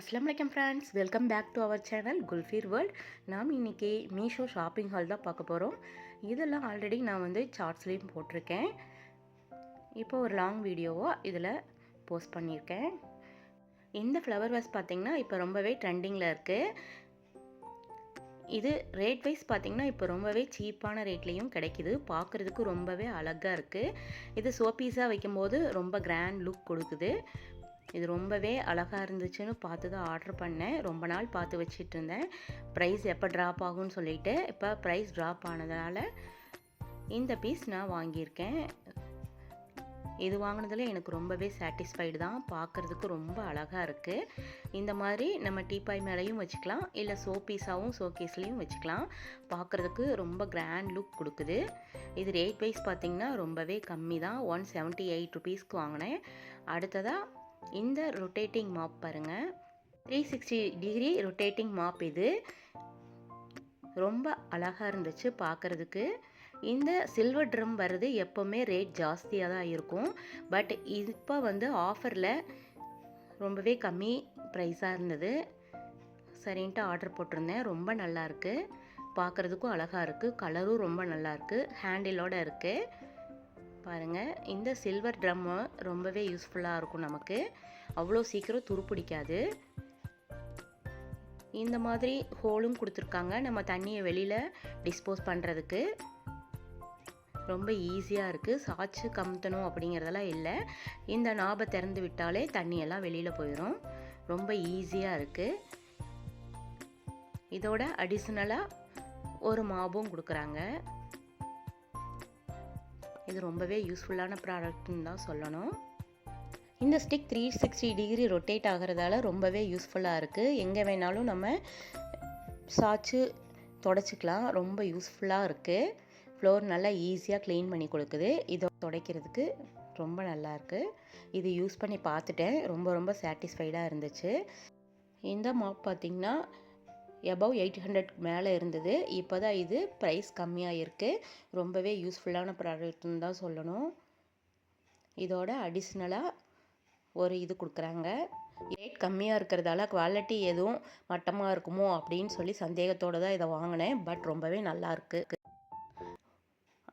அஸ்லாம் வலைக்கம் friends welcome back to our channel குல்ஃபீர் world நாம் இன்றைக்கி மீஷோ ஷாப்பிங் ஹால் தான் பார்க்க போகிறோம் இதெல்லாம் ஆல்ரெடி நான் வந்து சார்ட்ஸ்லேயும் போட்டிருக்கேன். இப்போ ஒரு லாங் வீடியோவாக இதில் போஸ்ட் பண்ணியிருக்கேன். இந்த ஃப்ளவர் வாஸ் பார்த்திங்கன்னா இப்போ ரொம்பவே ட்ரெண்டிங்கில் இருக்குது இது ரேட் வைஸ் பார்த்திங்கன்னா இப்போ ரொம்பவே சீப்பான ரேட்லேயும் கிடைக்கிது. பார்க்குறதுக்கு ரொம்பவே அழகாக இருக்குது இது சோப்பீஸாக வைக்கும்போது ரொம்ப கிராண்ட் லுக் கொடுக்குது. இது ரொம்பவே அழகாக இருந்துச்சுன்னு பார்த்து தான் ஆர்டர் பண்ணேன். ரொம்ப நாள் பார்த்து வச்சுட்டு இருந்தேன். ப்ரைஸ் எப்போ ட்ராப் ஆகும்னு சொல்லிட்டு இப்போ ப்ரைஸ் ட்ராப் ஆனதுனால இந்த பீஸ் நான் வாங்கியிருக்கேன். இது வாங்கினதில் எனக்கு ரொம்பவே சாட்டிஸ்ஃபைடு தான். பார்க்குறதுக்கு ரொம்ப அழகாக இருக்குது இந்த மாதிரி நம்ம டீப்பாய் மேலேயும் வச்சுக்கலாம். இல்லை சோப்பீஸாகவும் ஷோகேஸ்லேயும் வச்சுக்கலாம். பார்க்குறதுக்கு ரொம்ப கிராண்ட் லுக் கொடுக்குது. இது ரேட் வைஸ் பார்த்திங்கன்னா ரொம்பவே கம்மி தான். ஒன் செவன்ட்டி எயிட் ருபீஸ்க்கு வாங்கினேன். அடுத்ததாக இந்த ரொட்டேட்டிங் மாப் பாருங்கள் three sixty degree rotating mop இது. ரொம்ப அழகாக இருந்துச்சு பார்க்குறதுக்கு இந்த சில்வர் ட்ரம் வர்றது எப்போவுமே ரேட் ஜாஸ்தியாக தான் இருக்கும். பட் இப்போ வந்து ஆஃபரில் ரொம்பவே கம்மி ப்ரைஸாக இருந்தது. சரின்ட்டு ஆர்டர் போட்டிருந்தேன். ரொம்ப நல்லாயிருக்கு பார்க்குறதுக்கும் அழகாக இருக்குது கலரும் ரொம்ப நல்லாயிருக்கு ஹேண்டிலோடு இருக்குது பாருங்கள் இந்த சில்வர் ட்ரம்மு ரொம்பவே யூஸ்ஃபுல்லாக இருக்கும் நமக்கு. அவ்வளோ சீக்கிரம் துருப்பிடிக்காது. இந்த மாதிரி ஹோலும் கொடுத்துருக்காங்க. நம்ம தண்ணியை வெளியில் டிஸ்போஸ் பண்ணுறதுக்கு ரொம்ப ஈஸியாக இருக்குது சாச்சு கமுத்தணும் அப்படிங்கிறதெல்லாம் இல்லை. இந்த நாபை திறந்து விட்டாலே தண்ணியெல்லாம் வெளியில் போயிடும் ரொம்ப ஈஸியாக இருக்குது இதோட அடிஷ்னலாக ஒரு மாபும் கொடுக்குறாங்க. இது ரொம்பவே யூஸ்ஃபுல்லான ப்ராடக்ட்னு தான் சொல்லணும். இந்த stick three sixty degree rotate ஆகிறதால ரொம்பவே யூஸ்ஃபுல்லாக இருக்குது எங்கே வேணாலும் நம்ம சாய்ச்சி தொடச்சிக்கலாம். ரொம்ப யூஸ்ஃபுல்லாக இருக்குது ஃப்ளோர் நல்லா ஈஸியாக க்ளீன் பண்ணி கொடுக்குது. இதை துடைக்கிறதுக்கு ரொம்ப நல்லாயிருக்கு இது யூஸ் பண்ணி பார்த்துட்டேன். ரொம்ப ரொம்ப சாட்டிஸ்ஃபைடாக இருந்துச்சு. இந்த மாப் பார்த்திங்கன்னா எபவ் எயிட் ஹண்ட்ரட் மேலே இருந்தது. இப்போ தான் இது ப்ரைஸ் கம்மியாக இருக்குது ரொம்பவே யூஸ்ஃபுல்லான ப்ராடக்ட்னு தான் சொல்லணும். இதோட அடிஷ்னலாக ஒரு இது கொடுக்குறாங்க. ரேட் கம்மியாக இருக்கிறதால குவாலிட்டி எதுவும் மட்டமாக இருக்குமோ அப்படின்னு சொல்லி சந்தேகத்தோடு தான் இதை வாங்கினேன். பட் ரொம்பவே நல்லாயிருக்கு.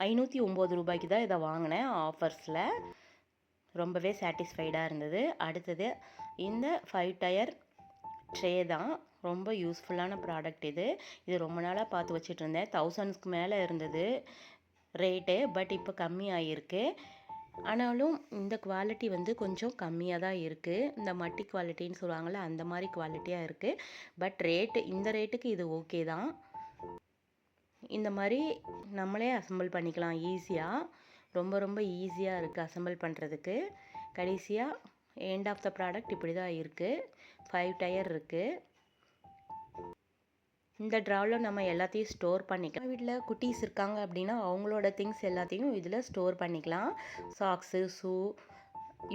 ஐநூற்றி ஒம்பது ரூபாய்க்கு தான் இதை வாங்கினேன் ஆஃபர்ஸில் ரொம்பவே சாட்டிஸ்ஃபைடாக இருந்தது. அடுத்தது இந்த ஃபைவ் டயர் ட்ரே தான். ரொம்ப யூஸ்ஃபுல்லான ப்ராடக்ட் இது. இது ரொம்ப நாளாக பார்த்து வச்சுட்டு இருந்தேன் தௌசண்ட்ஸ்க்கு மேலே இருந்தது ரேட்டு பட் இப்போ கம்மியாகிருக்கு ஆனாலும் இந்த குவாலிட்டி வந்து கொஞ்சம் கம்மியாக தான் இருக்குது இந்த மட்டி குவாலிட்டின்னு சொல்லுவாங்கள்ல அந்த மாதிரி குவாலிட்டியாக இருக்குது பட் ரேட்டு இந்த ரேட்டுக்கு இது ஓகே தான். இந்த மாதிரி நம்மளே அசம்பிள் பண்ணிக்கலாம் ஈஸியாக ரொம்ப ரொம்ப ஈஸியாக இருக்குது அசம்பிள் பண்ணுறதுக்கு கடைசியாக எண்ட் ஆஃப் த ப்ராடக்ட் இப்படி தான் இருக்குது ஃபைவ் டயர் இருக்குது இந்த ட்ராவில் நம்ம எல்லாத்தையும் ஸ்டோர் பண்ணிக்கலாம். வீட்டில் குட்டீஸ் இருக்காங்க அப்படின்னா அவங்களோட திங்ஸ் எல்லாத்தையும் இதில் ஸ்டோர் பண்ணிக்கலாம். சாக்ஸு ஷூ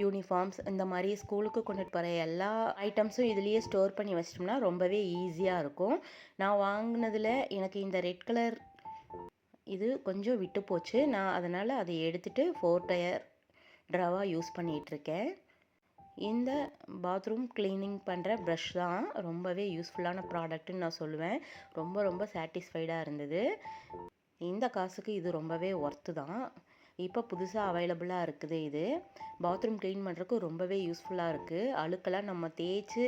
யூனிஃபார்ம்ஸ் இந்த மாதிரி ஸ்கூலுக்கு கொண்டுட்டு போகிற எல்லா ஐட்டம்ஸும் இதுலேயே ஸ்டோர் பண்ணி வச்சிட்டோம்னா ரொம்பவே ஈஸியாக இருக்கும். நான் வாங்கினதில் எனக்கு இந்த ரெட் கலர் இது கொஞ்சம் விட்டு போச்சு. நான் அதனால் அதை எடுத்துகிட்டு ஃபோர் டயர் ட்ராவாக யூஸ் பண்ணிகிட்ருக்கேன் இந்த பாத்ரூம் க்ளீனிங் பண்ணுற ப்ரஷ் தான் ரொம்பவே யூஸ்ஃபுல்லான ப்ராடக்ட்டுன்னு நான் சொல்லுவேன். ரொம்ப ரொம்ப சாட்டிஸ்ஃபைடாக இருந்தது. இந்த காசுக்கு இது ரொம்பவே ஒர்த்து தான். இப்போ புதுசாக அவைலபிளாக இருக்குது இது. பாத்ரூம் க்ளீன் பண்ணுறதுக்கு ரொம்பவே யூஸ்ஃபுல்லாக இருக்குது அழுக்கெல்லாம் நம்ம தேய்ச்சி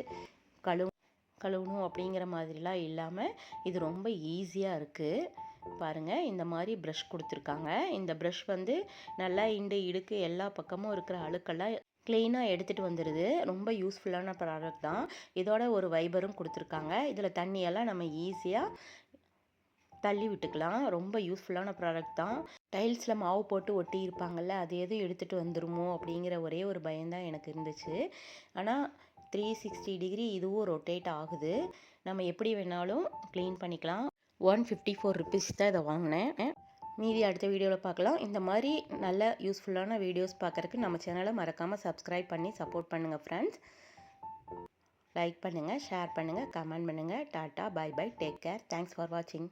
கழுவு கழுவணும் அப்படிங்கிற மாதிரிலாம் இல்லாமல் இது ரொம்ப ஈஸியாக இருக்குது பாருங்கள் இந்த மாதிரி ப்ரஷ் கொடுத்துருக்காங்க. இந்த ப்ரஷ் வந்து நல்லா இண்டு இடுக்கு எல்லா பக்கமும் இருக்கிற அழுக்கெல்லாம் க்ளீனாக எடுத்துகிட்டு வந்துடுது ரொம்ப யூஸ்ஃபுல்லான ப்ராடக்ட் தான். இதோட ஒரு வைபரும் கொடுத்துருக்காங்க. இதில் தண்ணியெல்லாம் நம்ம ஈஸியாக தள்ளி விட்டுக்கலாம். ரொம்ப யூஸ்ஃபுல்லான ப்ராடக்ட் தான். டைல்ஸில் மாவு போட்டு ஒட்டி இருப்பாங்கள்ல அது எதுவும் எடுத்துகிட்டு வந்துருமோ அப்படிங்கிற ஒரே ஒரு பயம்தான் எனக்கு இருந்துச்சு. ஆனால் த்ரீ சிக்ஸ்டி டிகிரி இதுவும் ரொட்டேட் ஆகுது. நம்ம எப்படி வேணாலும் க்ளீன் பண்ணிக்கலாம். ஒன் ஃபிஃப்டி ஃபோர் ருபீஸ் தான் இதை வாங்கினேன். மீதி அடுத்த வீடியோவில் பார்க்கலாம் இந்த மாதிரி நல்ல யூஸ்ஃபுல்லான வீடியோஸ் பார்க்குறக்கு நம்ம சேனலை மறக்காமல் சப்ஸ்கிரைப் பண்ணி சப்போர்ட் பண்ணுங்கள் ஃப்ரெண்ட்ஸ் லைக் பண்ணுங்கள் ஷேர் பண்ணுங்கள் கமெண்ட் பண்ணுங்கள் tata bye bye take care thanks for வாட்சிங்